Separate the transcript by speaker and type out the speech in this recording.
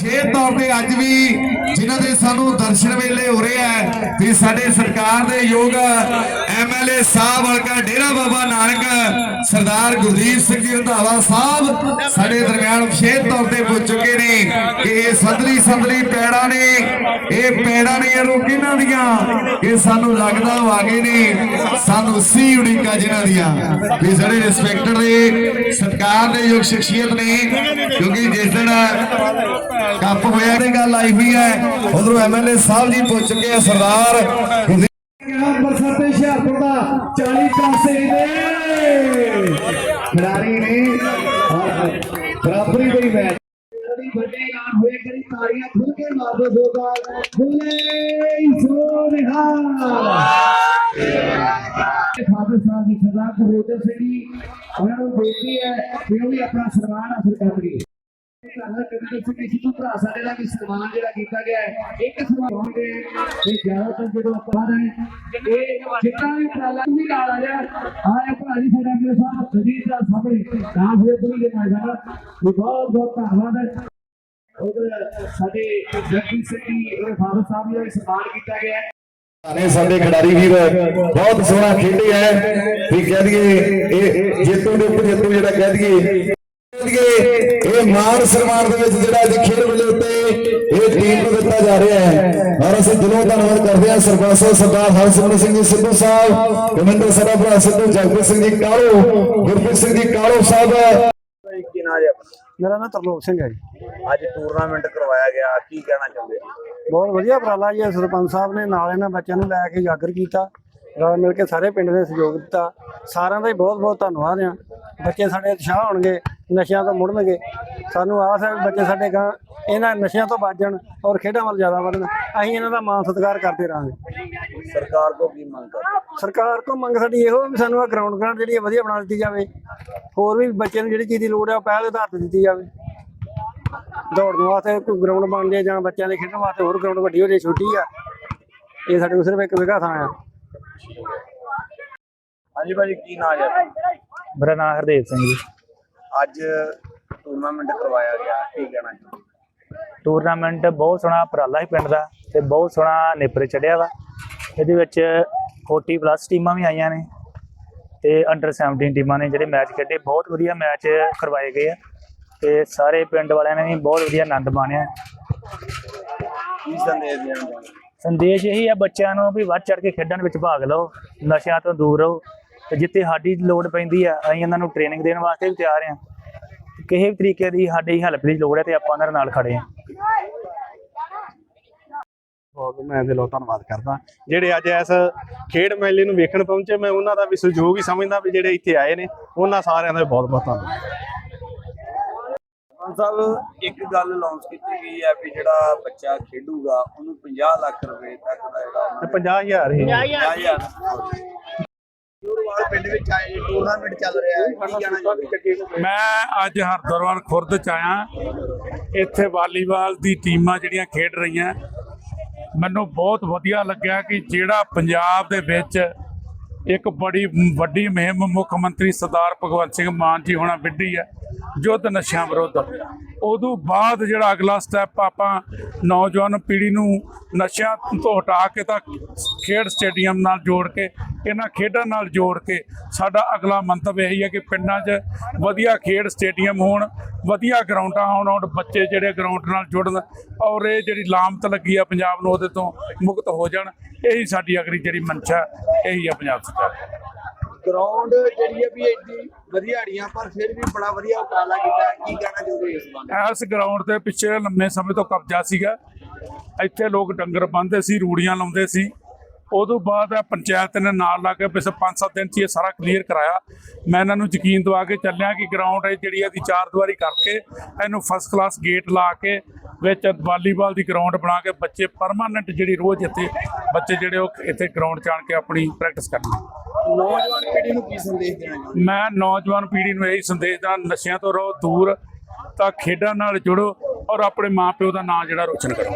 Speaker 1: ਸ਼ੇਰ ਤੌਰ ਤੇ ਅੱਜ ਵੀ ਜਿਨ੍ਹਾਂ ਦੇ ਸਾਨੂੰ ਦਰਸ਼ਨ ਵੇਲੇ ਹੋ ਰਹੇ ਹੈ ਵੀ ਸਾਡੇ ਸਰਕਾਰ ਦੇ ਯੋਗ ਐਮਐਲਏ ਸਾਹਿਬ ਹਲਕਾ ਡੇਰਾ ਬਾਬਾ ਨਾਨਕ, ਸਰਦਾਰ ਗੁਰਦੀਪ ਸਿੰਘ ਜੀ ਰੰਧਾਵਾ ਸਾਹਿਬ ਸਾਡੇ ਦਰਮਿਆਨ ਵਿਸ਼ੇਸ਼ ਤੌਰ ਤੇ ਪੁੱਜ ਚੁੱਕੇ ਨੇ ਕਿ ਇਹ ਸੰਦਰੀ ਸੰਦਰੀ ਪੈੜਾਂ ਨੇ, ਇਹ ਪੈੜਾਂ ਨੇ ਇਹਨੂੰ ਕਿਹਨਾਂ ਦੀਆਂ? ਇਹ ਸਾਨੂੰ ਲੱਗਦਾ ਉਹ ਨੇ, ਸਾਨੂੰ ਸੀ ਉਡੀਕਾ ਜਿਨ੍ਹਾਂ ਦੀਆਂ। ਵੀ ਸਾਡੇ ਰਿਸਪੈਕਟਡ ਦੇ ਸਤਿਕਾਰ ਦੇ ਯੋਗ ਸ਼ਖਸੀਅਤ ਨੇ, ਕਿਉਂਕਿ ਜਿਸ ਦਿਨ ਕੱਪ ਹੋਇਆ ਤੇ ਗੱਲ ਆਈ ਹੋਈ ਹੈ। ਉਧਰੋਂ ਐਮਐਲਏ ਸਾਹਿਬ ਜੀ ਪੁੱਜ ਚੁੱਕੇ ਆ ਸਰਦਾਰ
Speaker 2: ਅੰਮ੍ਰਿਤਸਰ ਤੇ ਹੁਸ਼ਿਆਰਪੁਰ ਦਾ 40 ਕਾਸੇ ਦੇ ਖਿਡਾਰੀ ਨੇ ਬਰਾਬਰੀ ਦੇ ਮੈਚ। ਵੱਡੇ ਐਲਾਨ ਹੋਏ ਕਰੀ ਤਾੜੀਆਂ ਖੁੱਲ ਕੇ ਮਾਰ ਦੋ ਦੋ ਗਾਲ ਖੁੱਲੇ ਸੋਨਿਹਾ ਫਾਦਰ ਸਾਹਿਬ ਦੀ ਸਰਦਾਰ ਗੁਰਦੇਵ ਸਿੰਘ ਜੀ ਉਹਨਾਂ ਨੂੰ ਬੇਨਤੀ ਹੈ ਕਿ ਉਹ ਵੀ ਆਪਣਾ ਸਨਮਾਨ ਹਾਸਲ ਕਰਨਗੇ ਧੰਨਵਾਦ ਭਰਾ ਸਾਡੇ ਦਾ ਵੀ ਸਨਮਾਨ ਜਿਹੜਾ ਕੀਤਾ ਗਿਆ ਹੈ ਇੱਕ ਸਨਮਾਨ ਹੋਣਗੇ ਤੇ ਜ਼ਿਆਦਾਤਰ ਜਦੋਂ ਆਪਾਂ ਨੇ ਇਹ ਜਿੰਨਾ ਵੀ ਪ੍ਰਾਲਾ ਵੀ ਨਾਲ ਆ ਆਏ ਭਰਾ ਜੀ ਸਾਡਾ ਮੇਰੇ ਸਾਹਿਬ ਸਜੀਦ ਦਾ ਸਾਹਮਣੇ ਤਾਂ ਹੋਏ ਬੜੀ ਦੇ ਨਾਲ ਜਾਣਾ ਬਹੁਤ ਬਹੁਤ ਧੰਨਵਾਦ ਹੈ ਉਧਰ ਸਾਡੇ ਜਗਜੀਤ ਸਿੰਘ ਜੀ ਉਹਦੇ ਫਾਦਰ ਸਾਹਿਬ ਦਾ ਵੀ ਸਨਮਾਨ ਕੀਤਾ ਗਿਆ ਹੈ
Speaker 1: ਸਾਡੇ ਖਿਡਾਰੀ ਵੀਰ, ਬਹੁਤ ਸੋਹਣਾ ਖੇਡੇ ਹੈ। ਵੀ ਕਹਿ ਦਈਏ, ਇਹ ਜੇਤੂ ਦੇ ਉੱਪਰ ਜੇਤੂ ਜਿਹੜਾ ਕਹਿ ਦਈਏ ਦਈਏ ਇਹ ਮਾਨ ਸਨਮਾਨ ਦੇ ਵਿੱਚ ਜਿਹੜਾ ਅੱਜ ਖੇਡ ਵੇਲੇ ਉੱਤੇ ਇਹ ਟੀਮ ਨੂੰ ਦਿੱਤਾ ਜਾ ਰਿਹਾ ਹੈ। ਔਰ ਅਸੀਂ ਦਿਲੋਂ ਧੰਨਵਾਦ ਕਰਦੇ ਹਾਂ ਸਰਪੰਚ ਸਾਹਿਬ ਸਰਦਾਰ ਹਰਸਿਮਰਨ ਸਿੰਘ ਜੀ ਸਿੱਧੂ ਸਾਹਿਬ ਕਮਿੰਦਰ ਸਰਬਰਾ ਸਿੱਧੂ ਜਗਪ੍ਰੀਤ ਸਿੰਘ ਜੀ ਕਾਲੋ ਗੁਰਪ੍ਰੀਤ ਸਿੰਘ ਜੀ ਕਾਲੋ ਸਾਹਿਬ।
Speaker 3: ਕੀ ਆਪਣਾ
Speaker 4: ਮੇਰਾ ਨਾਮ ਤਰਲੋਕ ਸਿੰਘ ਹੈ ਜੀ।
Speaker 3: ਅੱਜ ਟੂਰਨਾਮੈਂਟ ਕਰਵਾਇਆ ਗਿਆ ਕੀ ਕਹਿਣਾ ਚਾਹੁੰਦੇ ਜੀ
Speaker 4: ਬਹੁਤ ਵਧੀਆ ਉਪਰਾਲਾ ਜੀ ਸਰਪੰਚ ਸਾਹਿਬ ਨੇ ਨਾਲ ਇਹਨਾਂ ਬੱਚਿਆਂ ਨੂੰ ਲੈ ਕੇ ਜਾਗਰ ਕੀਤਾ ਰਲ ਮਿਲ ਕੇ ਸਾਰੇ ਪਿੰਡ ਨੇ ਸਹਿਯੋਗ ਦਿੱਤਾ। ਸਾਰਿਆਂ ਦਾ ਹੀ ਬਹੁਤ ਬਹੁਤ ਧੰਨਵਾਦ ਆ। ਬੱਚੇ ਸਾਡੇ ਉਤਸ਼ਾਹ ਹੋਣਗੇ। ਨਸ਼ਿਆਂ ਤੋਂ ਮੁੜਨਗੇ। ਸਾਨੂੰ ਆਸ ਹੈ ਬੱਚੇ ਸਾਡੇ ਗਾਂ ਇਹਨਾਂ ਨਸ਼ਿਆਂ ਤੋਂ ਬਚਣ ਔਰ ਖੇਡਾਂ ਵੱਲ ਜ਼ਿਆਦਾ ਵਧਣ। ਅਸੀਂ ਇਹਨਾਂ ਦਾ ਮਾਣ ਸਤਿਕਾਰ ਕਰਦੇ ਰਹਾਂਗੇ।
Speaker 3: ਸਰਕਾਰ ਤੋਂ ਕੀ ਮੰਗ ਕਰ
Speaker 4: ਸਰਕਾਰ ਕੋਲ ਮੰਗ ਸਾਡੀ ਇਹੋ ਵੀ ਸਾਨੂੰ ਆ ਗਰਾਊਂਡ ਗਰਾਊਂਡ ਜਿਹੜੀ ਹੈ ਵਧੀਆ ਬਣਾ ਦਿੱਤੀ ਜਾਵੇ। ਹੋਰ ਵੀ ਬੱਚਿਆਂ ਨੂੰ ਜਿਹੜੀ ਚੀਜ਼ ਦੀ ਲੋੜ ਹੈ ਉਹ ਪਹਿਲ ਆਧਾਰ ਤੇ ਦਿੱਤੀ ਜਾਵੇ। ਦੌੜਨ ਵਾਸਤੇ ਕੋਈ ਗਰਾਊਂਡ ਬਣ ਜਾਏ ਜਾਂ ਬੱਚਿਆਂ ਦੇ ਖੇਡਣ ਵਾਸਤੇ ਹੋਰ ਗਰਾਊਂਡ ਵੱਡੀ ਹੋ ਜਾਏ ਛੋਟੀ ਆ ਇਹ ਸਾਡੇ ਕੋਲ ਸਿਰਫ ਇੱਕ ਵਿਗਾ ਥਾਂ ਆ।
Speaker 3: ਹਾਂਜੀ ਭਾਜੀ ਕੀ ਨਾਂ ਜੀ ਆਪਣਾ?
Speaker 5: ਮੇਰਾ ਨਾਮ ਹਰਦੇਵ ਸਿੰਘ ਜੀ।
Speaker 3: ਅੱਜ ਟੂਰਨਾਮੈਂਟ ਕਰਵਾਇਆ ਗਿਆ ਕੀ ਕਹਿਣਾ ਚਾਹੁੰਦੇ
Speaker 5: ਟੂਰਨਾਮੈਂਟ ਬਹੁਤ ਸੋਹਣਾ ਉਪਰਾਲਾ ਹੀ ਪਿੰਡ ਦਾ ਤੇ ਬਹੁਤ ਸੋਹਣਾ ਨੇਪਰੇ ਚੜਿਆ ਵਾ। ਇਹਦੇ ਵਿੱਚ 40 ਪਲੱਸ ਟੀਮਾਂ ਵੀ ਆਈਆਂ ਨੇ ਤੇ ਅੰਡਰ 17 ਟੀਮਾਂ ਨੇ ਜਿਹੜੇ ਮੈਚ ਖੇਡੇ। ਬਹੁਤ ਵਧੀਆ ਮੈਚ ਕਰਵਾਏ ਗਏ ਆ ਤੇ ਸਾਰੇ ਪਿੰਡ ਵਾਲਿਆਂ ਨੇ ਵੀ ਬਹੁਤ ਵਧੀਆ ਆਨੰਦ ਮਾਣਿਆ।
Speaker 3: ਕੀ ਸੰਦੇਸ਼ ਦੇਣਾ ਚਾਹੁੰਦੇ
Speaker 5: ਸੰਦੇਸ਼ ਇਹੀ ਆ ਬੱਚਿਆਂ ਨੂੰ ਵੀ ਵੱਧ ਚੜ ਕੇ ਖੇਡਣ ਵਿੱਚ ਭਾਗ ਲਓ ਨਸ਼ਿਆਂ ਤੋਂ ਦੂਰ ਰਹੋ। ਤੇ ਜਿੱਥੇ ਸਾਡੀ ਲੋੜ ਪੈਂਦੀ ਆ ਅਸੀਂ ਇਹਨਾਂ ਨੂੰ ਟ੍ਰੇਨਿੰਗ ਦੇਣ ਵਾਸਤੇ ਵੀ ਤਿਆਰ ਆ। ਕਿਸੇ ਵੀ ਤਰੀਕੇ ਦੀ ਸਾਡੀ ਹੈਲਪ ਦੀ ਲੋੜ ਹੈ ਤੇ ਆਪਾਂ ਉਹਨਾਂ ਨਾਲ ਖੜੇ ਆ।
Speaker 6: ਬਹੁਤ ਮੈਂ ਦਿਲੋਂ ਧੰਨਵਾਦ ਕਰਦਾ। ਜਿਹੜੇ ਅੱਜ ਇਸ ਖੇਡ ਮੇਲੇ ਨੂੰ ਵੇਖਣ ਪਹੁੰਚੇ ਮੈਂ ਉਹਨਾਂ ਦਾ ਵੀ ਸਹਿਯੋਗ ਹੀ ਸਮਝਦਾ ਵੀ ਜਿਹੜੇ ਇੱਥੇ ਆਏ ਨੇ ਉਹਨਾਂ ਸਾਰਿਆਂ ਦਾ ਬਹੁਤ ਬਹੁਤ ਧੰਨਵਾਦ।
Speaker 3: ਸਾਹਿਬ ਇੱਕ ਗੱਲ ਅਨਾਉਂਸ ਕੀਤੀ ਗਈ ਹੈ ਵੀ ਜਿਹੜਾ ਬੱਚਾ ਖੇਡੂਗਾ ਉਹਨੂੰ 50 ਲੱਖ ਰੁਪਏ ਤੱਕ ਦਾ ਜਿਹੜਾ ਉਹਨਾਂ
Speaker 6: ਤੇ 50000 ਹੀ।
Speaker 3: 50000 ਟੂਰਵਾਲ ਪਿੰਡ ਵਿੱਚ ਆਏ ਟੂਰਨਾਮੈਂਟ ਚੱਲ ਰਿਹਾ ਹੈ, ਕੀ ਕਹਿਣਾ ਚਾਹੁੰਦੇ
Speaker 7: ਮੈਂ ਅੱਜ ਹਰਦਰਵਾਲ ਖੁਰਦ ਚ ਆਇਆ। ਇੱਥੇ ਵਾਲੀਬਾਲ ਦੀ ਟੀਮਾਂ ਜਿਹੜੀਆਂ ਖੇਡ ਰਹੀਆਂ, ਮੈਨੂੰ ਬਹੁਤ ਵਧੀਆ ਲੱਗਿਆ ਕਿ ਜਿਹੜਾ ਪੰਜਾਬ ਦੇ ਵਿੱਚ ਇੱਕ ਬੜੀ ਵੱਡੀ ਮੁਹਿੰਮ ਮੁੱਖ ਮੰਤਰੀ ਸਰਦਾਰ ਭਗਵੰਤ ਸਿੰਘ ਮਾਨ ਜੀ ਹੋਣਾ ਵਿੱਢੀ ਹੈ ਯੁੱਧ ਨਸ਼ਿਆਂ ਵਿਰੁੱਧ। ਉਦੋਂ ਬਾਅਦ ਜਿਹੜਾ ਅਗਲਾ ਸਟੈਪ ਆਪਾਂ ਨੌਜਵਾਨ ਪੀੜ੍ਹੀ ਨੂੰ ਨਸ਼ਿਆਂ ਤੋਂ ਹਟਾ ਕੇ ਤਾਂ ਖੇਡ ਸਟੇਡੀਅਮ ਨਾਲ ਜੋੜ ਕੇ, ਇਹਨਾਂ ਖੇਡਾਂ ਨਾਲ ਜੋੜ ਕੇ ਸਾਡਾ ਅਗਲਾ ਮੰਤਵ ਇਹੀ ਹੈ ਕਿ ਪਿੰਡਾਂ 'ਚ ਵਧੀਆ ਖੇਡ ਸਟੇਡੀਅਮ ਹੋਣ, ਵਧੀਆ ਗਰਾਊਂਡਾਂ ਹੋਣ ਔਰ ਬੱਚੇ ਜਿਹੜੇ ਗਰਾਊਂਡ ਨਾਲ ਜੁੜਨ ਔਰ ਇਹ ਜਿਹੜੀ ਲਾਮਤ ਲੱਗੀ ਆ ਪੰਜਾਬ ਨੂੰ ਉਹਦੇ ਤੋਂ ਮੁਕਤ ਹੋ ਜਾਣ, ਇਹੀ ਸਾਡੀ ਅਗਲੀ ਜਿਹੜੀ ਮਨਸ਼ਾ ਇਹੀ ਆ ਪੰਜਾਬ ਸਰਕਾਰ
Speaker 3: ਗਰਾਊਂਡ ਜਿਹੜੀ ਹੈ ਵੀ ਐਡੀ ਵਧੀਆ ਅੜੀਆਂ ਪਰ ਫਿਰ ਵੀ ਬੜਾ ਵਧੀਆ ਉਪਰਾਲਾ ਕੀਤਾ ਕੀ ਕਹਿਣਾ ਚਾਹੁੰਦੇ ਇਸ ਬਾਰੇ?
Speaker 7: ਇਸ ਗਰਾਊਂਡ ਦੇ ਪਿੱਛੇ ਲੰਮੇ ਸਮੇਂ ਤੋਂ ਕਬਜ਼ਾ ਸੀਗਾ। ਇੱਥੇ ਲੋਕ ਡੰਗਰ ਬੰਨਦੇ ਸੀ, ਰੂੜੀਆਂ ਲਾਉਂਦੇ ਸੀ। ਉਦੋਂ ਬਾਅਦ ਇਹ ਪੰਚਾਇਤ ਨੇ ਨਾਲ ਲਾ ਕੇ ਪਿਛੇ 5-7 ਦਿਨ 'ਚ ਇਹ ਸਾਰਾ ਕਲੀਅਰ ਕਰਾਇਆ। ਮੈਂ ਇਹਨਾਂ ਨੂੰ ਯਕੀਨ ਦਵਾ ਕੇ ਚੱਲਿਆ ਕਿ ਗਰਾਊਂਡ ਹੈ ਜਿਹੜੀ ਇਹਦੀ ਚਾਰ ਦੀਵਾਰੀ ਕਰਕੇ ਇਹਨੂੰ ਫਸਟ ਕਲਾਸ ਗੇਟ ਲਾ ਕੇ ਵਿੱਚ ਵਾਲੀਬਾਲ ਦੀ ਗਰਾਊਂਡ ਬਣਾ ਕੇ ਬੱਚੇ ਪਰਮਾਨੈਂਟ ਜਿਹੜੀ ਰੋਜ਼ ਇੱਥੇ ਬੱਚੇ ਜਿਹੜੇ ਉਹ ਇੱਥੇ ਗਰਾਊਂਡ 'ਚ ਆਣ ਕੇ ਆਪਣੀ ਪ੍ਰੈਕਟਿਸ ਕਰਨਗੇ।
Speaker 3: ਨੌਜਵਾਨ ਪੀੜ੍ਹੀ ਨੂੰ ਕੀ ਸੰਦੇਸ਼ ਦੇਣਾ
Speaker 7: ਮੈਂ ਨੌਜਵਾਨ ਪੀੜ੍ਹੀ ਨੂੰ ਇਹੀ ਸੰਦੇਸ਼ ਦਾ ਨਸ਼ਿਆਂ ਤੋਂ ਰਹੋ ਦੂਰ ਤਾਂ ਖੇਡਾਂ ਨਾਲ ਜੁੜੋ ਔਰ ਆਪਣੇ ਮਾਪਿਓ ਦਾ ਨਾਂ ਜਿਹੜਾ ਰੋਸ਼ਨ ਕਰੋ।